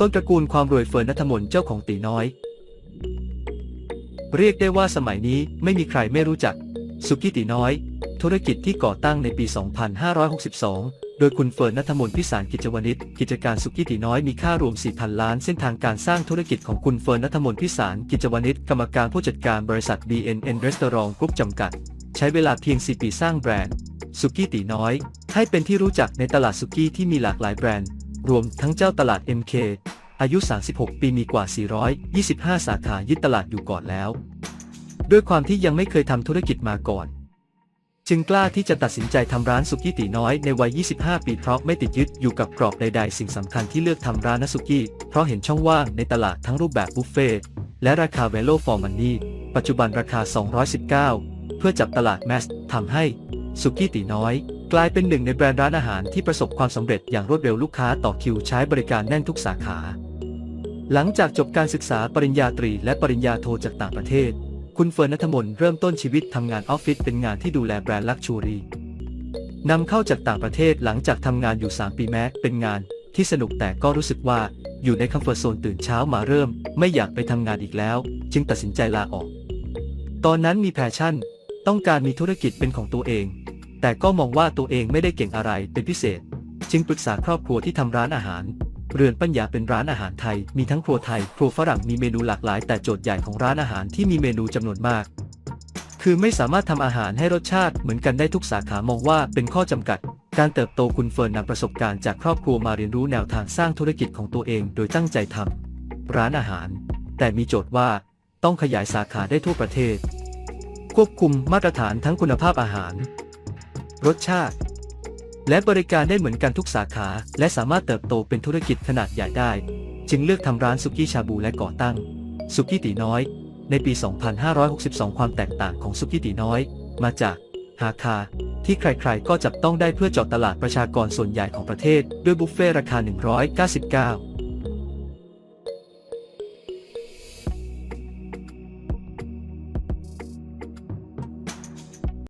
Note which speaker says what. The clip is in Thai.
Speaker 1: ต้นตระกูลความรวยเฟิร์นนัทมนเจ้าของตีน้อย เรียกได้ว่าสมัยนี้ไม่มีใครไม่รู้จัก สุกี้ตีน้อย ธุรกิจที่ก่อตั้งในปี 2562 โดยคุณเฟิร์นนัทมนพิสารกิจวณิชกิจการสุกี้ตีน้อยมีค่ารวม 4,000 ล้านเส้นทางการสร้างธุรกิจของคุณเฟิร์นนัทมนพิสารกิจวณิชกรรมการผู้จัดการบริษัท BNN Restaurant Group จำกัด ใช้เวลาเพียง 4 ปีสร้างแบรนด์สุกี้ตีน้อย ให้เป็นที่รู้จักในตลาดสุกี้ที่มีหลากหลายแบรนด์ รวมทั้งเจ้าตลาด MK อายุ 36 ปีมีกว่า 425 สาขายึดตลาดอยู่ก่อนแล้ว ด้วยความที่ยังไม่เคยทำธุรกิจมาก่อน จึงกล้าที่จะตัดสินใจทำร้านสุกี้ตีน้อยในวัย 25 ปีเพราะไม่ติดยึดอยู่กับกรอบใด ๆ สิ่งสำคัญที่เลือกทำร้านนสุกี้เพราะเห็นช่องว่างในตลาดทั้งรูปแบบบุฟเฟ่ต์และราคา Value for Money ปัจจุบันราคา 219 เพื่อจับตลาดแมสทำให้สุกี้ตีน้อย กลายเป็นหนึ่งในแบรนด์ร้านอาหารที่ประสบความสำเร็จอย่างรวดเร็วลูกค้าต่อคิวใช้บริการแน่นทุกสาขา หลังจากจบการศึกษาปริญญาตรีและปริญญาโทจากต่างประเทศ คุณเฟิร์นนัทมนเริ่มต้นชีวิตทำงานออฟฟิศเป็นงานที่ดูแลแบรนด์ลักชูรี่นำเข้าจากต่างประเทศหลังจากทำงานอยู่ 3 ปีแม้เป็นงานที่สนุกแต่ก็รู้สึกว่าอยู่ในคอมฟอร์ทโซนตื่นเช้ามาเริ่ม ไม่อยากไปทำงานอีกแล้ว จึงตัดสินใจลาออก ตอนนั้นมีแพชชั่น ต้องการมีธุรกิจเป็นของตัวเอง แต่ก็มองว่าตัวเองไม่ได้เก่งอะไรเป็นพิเศษ จึงปรึกษาครอบครัวที่ทำร้านอาหาร เรือนปัญญาเป็นร้านอาหารไทย มีทั้งครัวไทย ครัวฝรั่งมีเมนูหลากหลาย แต่โจทย์ใหญ่ของร้านอาหารที่มีเมนูจำนวนมาก คือไม่สามารถทำอาหารให้รสชาติเหมือนกันได้ทุกสาขามองว่าเป็นข้อจำกัดการเติบโตคุณเฟิร์นนำประสบการณ์จากครอบครัวมาเรียนรู้แนวทางสร้างธุรกิจของตัวเองโดยตั้งใจทำร้านอาหาร แต่มีโจทย์ว่าต้องขยายสาขาได้ทั่วประเทศ ควบคุมมาตรฐานทั้งคุณภาพอาหาร รสชาติ และบริการได้เหมือนกันทุกสาขา และสามารถเติบโตเป็นธุรกิจขนาดใหญ่ได้ จึงเลือกทำร้านสุกี้ชาบูและก่อตั้งสุกี้ตีน้อย ในปี 2562 ความแตกต่างของสุกี้ตีน้อย มาจากราคาที่ใครๆ ก็จับต้องได้เพื่อเจาะตลาดประชากรส่วนใหญ่ของประเทศ ด้วยบุฟเฟ่ราคา 199